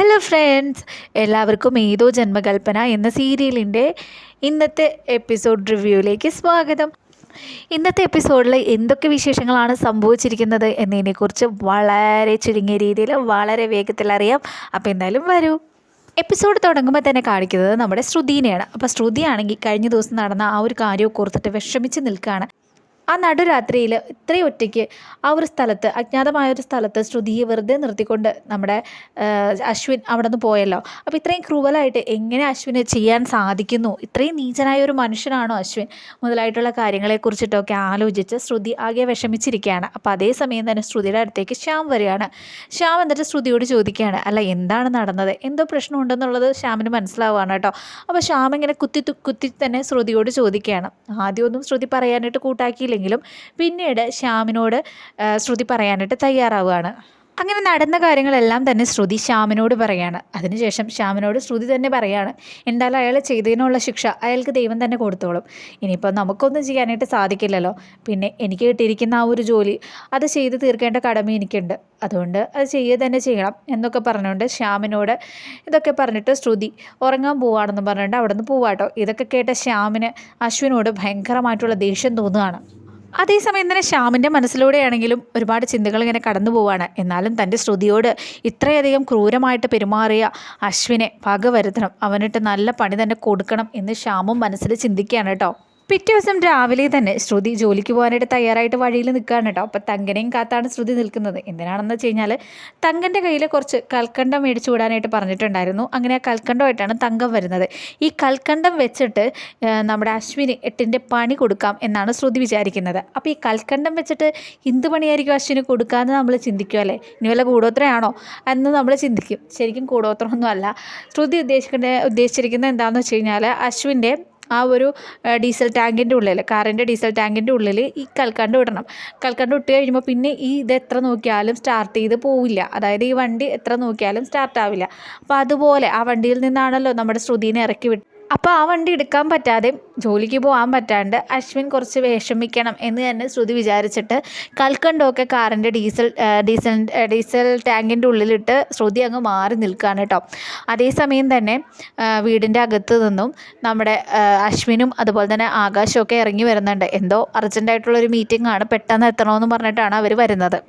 Hello friends എല്ലാവർക്കും ഏതോ ജന്മകൽപ്പന എന്ന സീരിയലിന്റെ ഇന്നത്തെ എപ്പിസോഡ് റിവ്യൂയിലേക്ക് സ്വാഗതം. ഇന്നത്തെ എപ്പിസോഡിൽ എന്തൊക്കെ വിശേഷങ്ങളാണ് സംഭവിച്ചിരിക്കുന്നത് എന്നതിനെക്കുറിച്ച് വളരെ ചുരുങ്ങിയ രീതിയിൽ വളരെ വേഗത്തിൽ അറിയാം. അപ്പോൾ എന്തായാലും വരൂ. എപ്പിസോഡ് തുടങ്ങുമ്പോൾ തന്നെ കാണിക്കുന്നത് നമ്മുടെ ശ്രുതിനെയാണ്. അപ്പോൾ ശ്രുതിയാണെങ്കിൽ കഴിഞ്ഞ ദിവസം നടന്ന ആ ഒരു കാര്യമൊക്കെ ഓർത്തിട്ട് വിഷമിച്ച് നിൽക്കുകയാണ്. ആ നടുരാത്രിയിൽ ഇത്രയും ഒറ്റയ്ക്ക് ആ ഒരു സ്ഥലത്ത് അജ്ഞാതമായ ഒരു സ്ഥലത്ത് ശ്രുതിയെ വെറുതെ നിർത്തിക്കൊണ്ട് നമ്മുടെ അശ്വിൻ അവിടെ നിന്ന് പോയല്ലോ. അപ്പോൾ ഇത്രയും ക്രൂവലായിട്ട് എങ്ങനെ അശ്വിന് ചെയ്യാൻ സാധിക്കുന്നു? ഇത്രയും നീചനായ ഒരു മനുഷ്യനാണോ അശ്വിൻ? മുതലായിട്ടുള്ള കാര്യങ്ങളെക്കുറിച്ചിട്ടൊക്കെ ആലോചിച്ച് ശ്രുതി ആകെ വിഷമിച്ചിരിക്കുകയാണ്. അപ്പോൾ അതേ സമയം തന്നെ ശ്രുതിയുടെ അടുത്തേക്ക് ശ്യാം വരികയാണ്. ശ്യാം എന്നിട്ട് ശ്രുതിയോട് ചോദിക്കുകയാണ് അല്ല എന്താണ് നടന്നത്? എന്തോ പ്രശ്നമുണ്ടെന്നുള്ളത് ശ്യാമിന് മനസ്സിലാവുകയാണ് കേട്ടോ. അപ്പോൾ ശ്യാം ഇങ്ങനെ കുത്തി കുത്തി തന്നെ ശ്രുതിയോട് ചോദിക്കുകയാണ്. ആദ്യമൊന്നും ശ്രുതി പറയാനായിട്ട് കൂട്ടാക്കിയില്ലെങ്കിലും പിന്നീട് ശ്യാമിനോട് ശ്രുതി പറയാനായിട്ട് തയ്യാറാവുകയാണ്. അങ്ങനെ നടന്ന കാര്യങ്ങളെല്ലാം തന്നെ ശ്രുതി ശ്യാമിനോട് പറയാണ്. അതിനുശേഷം ശ്യാമിനോട് ശ്രുതി തന്നെ പറയാണ് എന്തായാലും അയാൾ ചെയ്തതിനുള്ള ശിക്ഷ അയാൾക്ക് ദൈവം തന്നെ കൊടുത്തോളും. ഇനിയിപ്പോൾ നമുക്കൊന്നും ചെയ്യാനായിട്ട് സാധിക്കില്ലല്ലോ. പിന്നെ എനിക്ക് കിട്ടിയിരിക്കുന്ന ആ ഒരു ജോലി അത് ചെയ്ത് തീർക്കേണ്ട കടമ എനിക്കുണ്ട്. അതുകൊണ്ട് അത് ചെയ്യുക തന്നെ ചെയ്യണം എന്നൊക്കെ പറഞ്ഞുകൊണ്ട് ശ്യാമിനോട് ഇതൊക്കെ പറഞ്ഞിട്ട് ശ്രുതി ഉറങ്ങാൻ പോവാണെന്ന് പറഞ്ഞിട്ട് അവിടെ നിന്ന് പോവാട്ടോ ഇതൊക്കെ കേട്ട ശ്യാമിന് അശ്വിനോട് ഭയങ്കരമായിട്ടുള്ള ദേഷ്യം തോന്നുകയാണ്. അതേസമയം തന്നെ ശ്യാമിന്റെ മനസ്സിലൂടെയാണെങ്കിലും ഒരുപാട് ചിന്തകൾ ഇങ്ങനെ കടന്നു പോവാണ്. എന്നാലും തന്റെ ശ്രുതിയോട് ഇത്രയധികം ക്രൂരമായിട്ട് പെരുമാറിയ അശ്വിനെ പക വരുത്തണം അവനിട്ട് നല്ല പണി തന്നെ കൊടുക്കണം എന്ന് ശ്യാമും മനസ്സിൽ ചിന്തിക്കുകയാണ് കേട്ടോ. പിറ്റേ ദിവസം രാവിലെ തന്നെ ശ്രുതി ജോലിക്ക് പോകാനായിട്ട് തയ്യാറായിട്ട് വഴിയിൽ നിൽക്കുകയാണ് കേട്ടോ. അപ്പോൾ തങ്കനെയും കാത്താണ് ശ്രുതി നിൽക്കുന്നത്. എന്തിനാണെന്ന് വെച്ച് കഴിഞ്ഞാൽ തങ്കന്റെ കയ്യിൽ കുറച്ച് കൽക്കണ്ടം മേടിച്ചു വിടാനായിട്ട് പറഞ്ഞിട്ടുണ്ടായിരുന്നു. അങ്ങനെ ആ കൽക്കണ്ടമായിട്ടാണ് തങ്കം വരുന്നത്. ഈ കൽക്കണ്ടം വെച്ചിട്ട് നമ്മുടെ അശ്വിന് എട്ടിന്റെ പണി കൊടുക്കാം എന്നാണ് ശ്രുതി വിചാരിക്കുന്നത്. അപ്പോൾ ഈ കൽക്കണ്ടം വെച്ചിട്ട് എന്ത് പണിയായിരിക്കും അശ്വിന് കൊടുക്കാമെന്ന് നമ്മൾ ചിന്തിക്കും അല്ലേ? ഇനി വല്ല കൂടോത്രയാണോ എന്ന് നമ്മൾ ചിന്തിക്കും. ശരിക്കും കൂടോത്രമൊന്നും അല്ല ശ്രുതി ഉദ്ദേശിക്കുന്ന ഉദ്ദേശിച്ചിരിക്കുന്നത് എന്താണെന്ന് വെച്ച് കഴിഞ്ഞാൽ അശ്വിന്റെ ആ ഒരു ഡീസൽ ടാങ്കിന്റെ ഉള്ളിൽ കാറിന്റെ ഡീസൽ ടാങ്കിന്റെ ഉള്ളിൽ ഈ കൽക്കണ്ട് വിടണം കൽക്കണ്ട് ഇട്ട് കഴിയുമ്പോൾ പിന്നെ ഈ ഇത് എത്ര നോക്കിയാലും സ്റ്റാർട്ട് ചെയ്ത് പോവില്ല. അതായത് ഈ വണ്ടി എത്ര നോക്കിയാലും സ്റ്റാർട്ട് ആവില്ല അപ്പോൾ അതുപോലെ ആ വണ്ടിയിൽ നിന്നാണല്ലോ നമ്മുടെ ശ്രുതിനെ ഇറക്കി വിട്ട് അപ്പോൾ ആ വണ്ടി എടുക്കാൻ പറ്റാതെ ജോലിക്ക് പോകാൻ പറ്റാണ്ട് അശ്വിൻ കുറച്ച് വിഷമിക്കണം എന്ന് തന്നെ ശ്രുതി വിചാരിച്ചിട്ട് കൽക്കണ്ടമൊക്കെ കാറിന്റെ ഡീസൽ ഡീസൽ ഡീസൽ ടാങ്കിന്റെ ഉള്ളിലിട്ട് ശ്രുതി അങ്ങ് മാറി നിൽക്കുകയാണ് കേട്ടോ. അതേസമയം തന്നെ വീടിന്റെ അകത്ത് നിന്നും നമ്മുടെ അശ്വിനും അതുപോലെ തന്നെ ആകാശമൊക്കെ ഇറങ്ങി വരുന്നുണ്ട്. എന്തോ അർജന്റായിട്ടുള്ളൊരു മീറ്റിംഗ് ആണ് പെട്ടെന്ന് എത്തണമെന്ന് പറഞ്ഞിട്ടാണ് അവർ വരുന്നത്.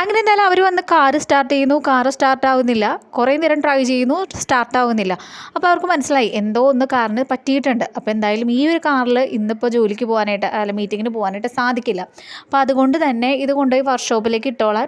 അങ്ങനെ എന്തായാലും അവർ വന്ന് കാറ് സ്റ്റാർട്ട് ചെയ്യുന്നു. കാറ് സ്റ്റാർട്ട് ആവുന്നില്ല. കുറേ നേരം ട്രൈ ചെയ്യുന്നു. സ്റ്റാർട്ട് ആവുന്നില്ല. അപ്പോൾ അവർക്ക് മനസ്സിലായി. എന്തോ ഒന്ന് കാറിന് പറ്റിയിട്ടുണ്ട്. അപ്പോൾ എന്തായാലും ഈ ഒരു കാറിൽ ഇന്നിപ്പോൾ ജോലിക്ക് പോകാനായിട്ട് അല്ല മീറ്റിങ്ങിന് പോകാനായിട്ട് സാധിക്കില്ല. അപ്പോൾ അതുകൊണ്ട് തന്നെ ഇത് കൊണ്ടുപോയി വർക്ക്ഷോപ്പിലേക്ക് ഇട്ടോളാൻ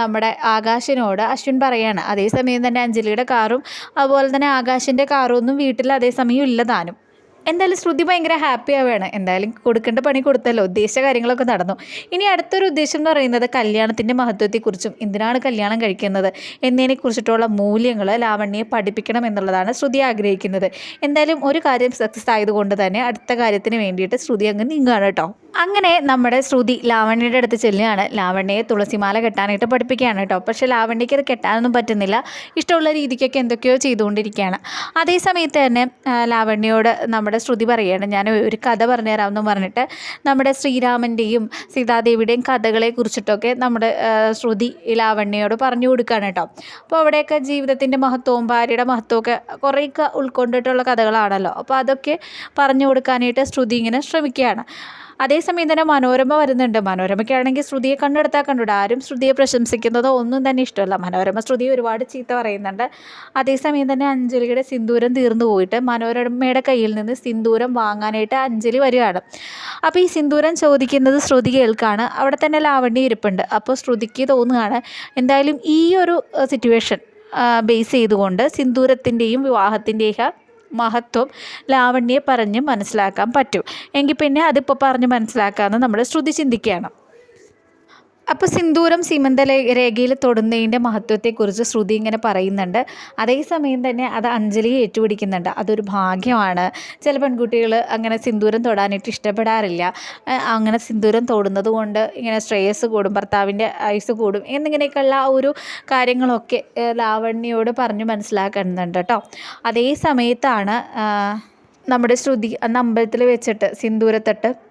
നമ്മുടെ ആകാശിനോട് അശ്വിൻ പറയാണ്. അതേസമയം തന്നെ അഞ്ജലിയുടെ കാറും അതുപോലെ തന്നെ ആകാശിന്റെ കാറും ഒന്നും വീട്ടിൽ അതേസമയം ഇല്ല താനും. എന്തായാലും ശ്രുതി ഭയങ്കര ഹാപ്പി ആവുകയാണ്. എന്തായാലും കൊടുക്കേണ്ട പണി കൊടുത്തല്ലോ. ഉദ്ദേശ കാര്യങ്ങളൊക്കെ നടന്നു. ഇനി അടുത്തൊരു ഉദ്ദേശം എന്ന് പറയുന്നത് കല്യാണത്തിന്റെ മഹത്വത്തെക്കുറിച്ചും എന്തിനാണ് കല്യാണം കഴിക്കുന്നത് എന്നതിനെക്കുറിച്ചിട്ടുള്ള മൂല്യങ്ങൾ ലാവണ്യെ പഠിപ്പിക്കണം എന്നുള്ളതാണ് ശ്രുതി ആഗ്രഹിക്കുന്നത്. എന്തായാലും ഒരു കാര്യം സക്സസ് ആയതുകൊണ്ട് തന്നെ അടുത്ത കാര്യത്തിന് വേണ്ടിയിട്ട് ശ്രുതി അങ്ങ് നീങ്ങുകയാണ് കേട്ടോ. അങ്ങനെ നമ്മുടെ ശ്രുതി ലാവണ്യയുടെ അടുത്ത് ചെല്ലുകയാണ്. ലാവണ്യയെ തുളസിമാല കെട്ടാനായിട്ട് പഠിപ്പിക്കുകയാണ് കേട്ടോ. പക്ഷേ ലാവണ്യയ്ക്ക് അത് കെട്ടാനൊന്നും പറ്റുന്നില്ല. ഇഷ്ടമുള്ള രീതിക്കൊക്കെ എന്തൊക്കെയോ ചെയ്തുകൊണ്ടിരിക്കുകയാണ്. അതേ സമയത്ത് തന്നെ ലാവണ്യയോട് നമ്മുടെ ശ്രുതി പറയുകയാണ്. ഞാൻ ഒരു കഥ പറഞ്ഞുതരാമെന്ന് പറഞ്ഞിട്ട് നമ്മുടെ ശ്രീരാമന്റെയും സീതാദേവിയുടെയും കഥകളെ കുറിച്ചിട്ടൊക്കെ നമ്മുടെ ശ്രുതി ലാവണ്യയോട് പറഞ്ഞു കൊടുക്കുകയാണ് കേട്ടോ. അപ്പോൾ അവിടെയൊക്കെ ജീവിതത്തിന്റെ മഹത്വവും ഭാര്യയുടെ മഹത്വമൊക്കെ കുറേയൊക്കെ ഉൾക്കൊണ്ടിട്ടുള്ള കഥകളാണല്ലോ. അപ്പോൾ അതൊക്കെ പറഞ്ഞു കൊടുക്കാനായിട്ട് ശ്രുതി ഇങ്ങനെ ശ്രമിക്കുകയാണ്. അതേസമയം തന്നെ മനോരമ വരുന്നുണ്ട്. മനോരമയ്ക്കാണെങ്കിൽ ശ്രുതിയെ കണ്ടെടുത്താൽ കണ്ടുകൂടെ ആരും ശ്രുതിയെ പ്രശംസിക്കുന്നതോ ഒന്നും തന്നെ ഇഷ്ടമല്ല. മനോരമ ശ്രുതി ഒരുപാട് ചീത്ത പറയുന്നുണ്ട്. അതേസമയം തന്നെ അഞ്ജലിയുടെ സിന്ദൂരം തീർന്നു പോയിട്ട് മനോരമയുടെ കയ്യിൽ നിന്ന് സിന്ദൂരം വാങ്ങാനായിട്ട് അഞ്ജലി വരികയാണ്. അപ്പോൾ ഈ സിന്ദൂരം ചോദിക്കുന്നത് ശ്രുതി കേൾക്കാണ്. അവിടെ തന്നെ ലാവണ്യ ഇരിപ്പുണ്ട്. അപ്പോൾ ശ്രുതിക്ക് തോന്നുകയാണ് എന്തായാലും ഈ ഒരു സിറ്റുവേഷൻ ബേസ് ചെയ്തുകൊണ്ട് സിന്ദൂരത്തിന്റെയും വിവാഹത്തിന്റെയും മഹത്വം ലാവണ്യെ പറഞ്ഞ് മനസ്സിലാക്കാൻ പറ്റും. എങ്കിൽ പിന്നെ അതിപ്പോൾ പറഞ്ഞ് മനസ്സിലാക്കാമെന്ന് നമ്മൾ ശ്രുതി ചിന്തിക്കുകയാണ്. അപ്പോൾ സിന്ദൂരം സീമന്ത രേഖയിൽ തൊടുന്നതിന്റെ മഹത്വത്തെക്കുറിച്ച് ശ്രുതി ഇങ്ങനെ പറയുന്നുണ്ട്. അതേസമയം തന്നെ അത് അഞ്ജലി ഏറ്റുപിടിക്കുന്നുണ്ട്. അതൊരു ഭാഗ്യമാണ്. ചില പെൺകുട്ടികൾ അങ്ങനെ സിന്ദൂരം തൊടാനായിട്ട് ഇഷ്ടപ്പെടാറില്ല. അങ്ങനെ സിന്ദൂരം തൊടുന്നത് കൊണ്ട് ഇങ്ങനെ ശ്രേയസ് കൂടും ഭർത്താവിന്റെ ആയുസ് കൂടും എന്നിങ്ങനെയൊക്കെയുള്ള ആ ഒരു കാര്യങ്ങളൊക്കെ ലാവണ്യോട് പറഞ്ഞ് മനസ്സിലാക്കുന്നുണ്ട് കേട്ടോ. അതേ സമയത്താണ് നമ്മുടെ ശ്രുതി അന്ന് അമ്പലത്തിൽ വെച്ചിട്ട് സിന്ദൂരത്തട്ട്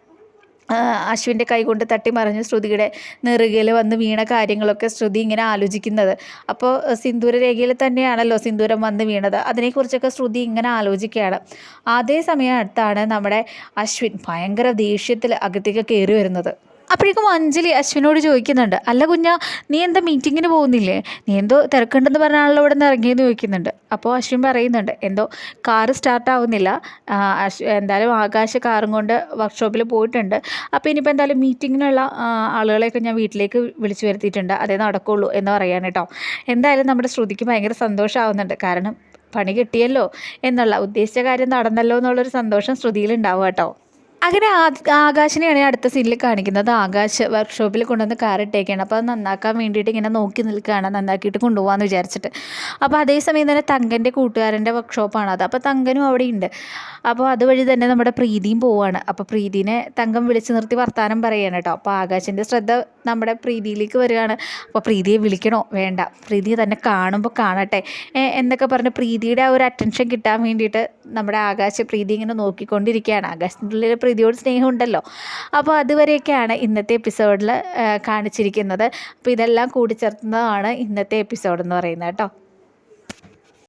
അശ്വിന്റെ കൈകൊണ്ട് തട്ടി മറിഞ്ഞ് ശ്രുതിയുടെ നെറുകയിൽ വന്ന് വീണ കാര്യങ്ങളൊക്കെ ശ്രുതി ഇങ്ങനെ ആലോചിക്കുന്നത്. അപ്പോൾ സിന്ദൂര രേഖയിൽ തന്നെയാണല്ലോ സിന്ദൂരം വന്ന് വീണത്. അതിനെക്കുറിച്ചൊക്കെ ശ്രുതി ഇങ്ങനെ ആലോചിക്കുകയാണ്. അതേ സമയത്താണ് നമ്മുടെ അശ്വിൻ ഭയങ്കര ദേഷ്യത്തിൽ അകത്തേക്ക് കയറി വരുന്നത്. അപ്പോഴേക്കും അഞ്ജലി അശ്വിനോട് ചോദിക്കുന്നുണ്ട് അല്ല കുഞ്ഞ നീ എന്താ മീറ്റിങ്ങിന് പോകുന്നില്ലേ? നീ എന്തോ തിരക്കുണ്ടെന്ന് പറഞ്ഞാണല്ലോ ഇവിടെ നിന്ന് ഇറങ്ങിയെന്ന് ചോദിക്കുന്നുണ്ട്. അപ്പോൾ അശ്വിൻ പറയുന്നുണ്ട് എന്തോ കാറ് സ്റ്റാർട്ട് ആവുന്നില്ല. അശ് എന്തായാലും ആകാശ കാറും കൊണ്ട് വർക്ക്ഷോപ്പിൽ പോയിട്ടുണ്ട്. അപ്പോൾ ഇനിയിപ്പോൾ എന്തായാലും മീറ്റിങ്ങിനുള്ള ആളുകളെയൊക്കെ ഞാൻ വീട്ടിലേക്ക് വിളിച്ചു വരുത്തിയിട്ടുണ്ട്. അതേ നടക്കുള്ളൂ എന്ന് പറയാൻ കേട്ടോ. എന്തായാലും നമ്മുടെ ശ്രുതിക്ക് ഭയങ്കര സന്തോഷമാവുന്നുണ്ട് കാരണം പണി കിട്ടിയല്ലോ എന്നുള്ള ഉദ്ദേശിച്ച കാര്യം നടന്നല്ലോ എന്നുള്ളൊരു സന്തോഷം ശ്രുതിയിലുണ്ടാവും കേട്ടോ. അങ്ങനെ ആകാശിനെയാണ് അടുത്ത സീനിൽ കാണിക്കുന്നത്. ആകാശ് വർക്ക്ഷോപ്പിൽ കൊണ്ടുവന്ന് കാർ ഇട്ടേക്കാണ്. അപ്പോൾ അത് നന്നാക്കാൻ വേണ്ടിയിട്ട് ഇങ്ങനെ നോക്കി നിൽക്കുകയാണ് നന്നാക്കിയിട്ട് കൊണ്ടുപോകാമെന്ന് വിചാരിച്ചിട്ട്. അപ്പോൾ അതേസമയം തന്നെ തങ്കന്റെ കൂട്ടുകാരന്റെ വർക്ക്ഷോപ്പാണ് അത്. അപ്പോൾ തങ്കനും അവിടെ ഉണ്ട് അപ്പോൾ അതുവഴി തന്നെ നമ്മുടെ പ്രീതിയും പോവുകയാണ് അപ്പോൾ പ്രീതിനെ തങ്കം വിളിച്ചു നിർത്തി വർത്താനം പറയുകയാണ് കേട്ടോ. അപ്പോൾ ആകാശിന്റെ ശ്രദ്ധ നമ്മുടെ പ്രീതിയിലേക്ക് വരികയാണ്. അപ്പോൾ പ്രീതിയെ വിളിക്കണോ? വേണ്ട. പ്രീതിയെ തന്നെ കാണുമ്പോൾ കാണട്ടെ. എന്നൊക്കെ പറഞ്ഞ് പ്രീതിയുടെ ആ ഒരു അറ്റൻഷൻ കിട്ടാൻ വേണ്ടിയിട്ട് നമ്മുടെ ആകാശ പ്രീതി ഇങ്ങനെ നോക്കിക്കൊണ്ടിരിക്കുകയാണ്. ആകാശത്തിന്റെ പ്രീതിയോട് സ്നേഹമുണ്ടല്ലോ. അപ്പോൾ അതുവരെയൊക്കെയാണ് ഇന്നത്തെ എപ്പിസോഡിൽ കാണിച്ചിരിക്കുന്നത്. അപ്പോൾ ഇതെല്ലാം കൂടി കൂടിച്ചേർത്തുന്നതാണ് ഇന്നത്തെ എപ്പിസോഡ് എന്ന് പറയുന്നത് കേട്ടോ.